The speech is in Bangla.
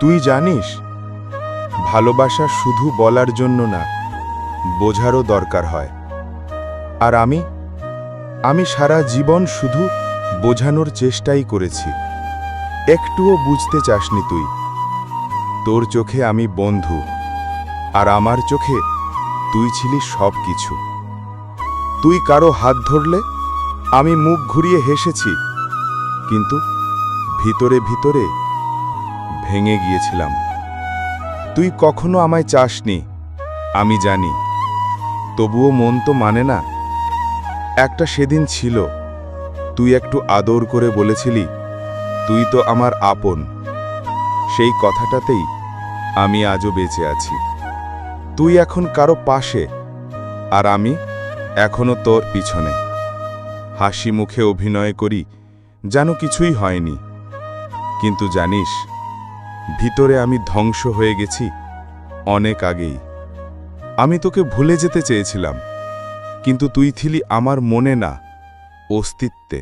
তুই জানিস, ভালোবাসা শুধু বলার জন্য না, বোঝারও দরকার হয়। আর আমি আমি সারা জীবন শুধু বোঝানোর চেষ্টাই করেছি। একটুও বুঝতে চাসনি তুই। তোর চোখে আমি বন্ধু, আর আমার চোখে তুই ছিলি সব কিছু তুই কারও হাত ধরলে, আমি মুখ ঘুরিয়ে হেসেছি, কিন্তু ভিতরে ভিতরে ভেঙে গিয়েছিলাম। তুই কখনো আমায় চাসনি, আমি জানি। তবুও মন তো মানে না। একটা সেদিন ছিল, তুই একটু আদর করে বলেছিলি, তুই তো আমার আপন। সেই কথাটাতেই আমি আজও বেঁচে আছি। তুই এখন কারও পাশে, আর আমি এখনও তোর পিছনে। হাসি মুখে অভিনয় করি, যেন কিছুই হয়নি। কিন্তু জানিস ভিতরে আমি ধ্বংস হয়ে গেছি অনেক আগেই। আমি তোকে ভুলে যেতে চেয়েছিলাম, কিন্তু তুই থিলি আমার মনে না, অস্তিত্বে।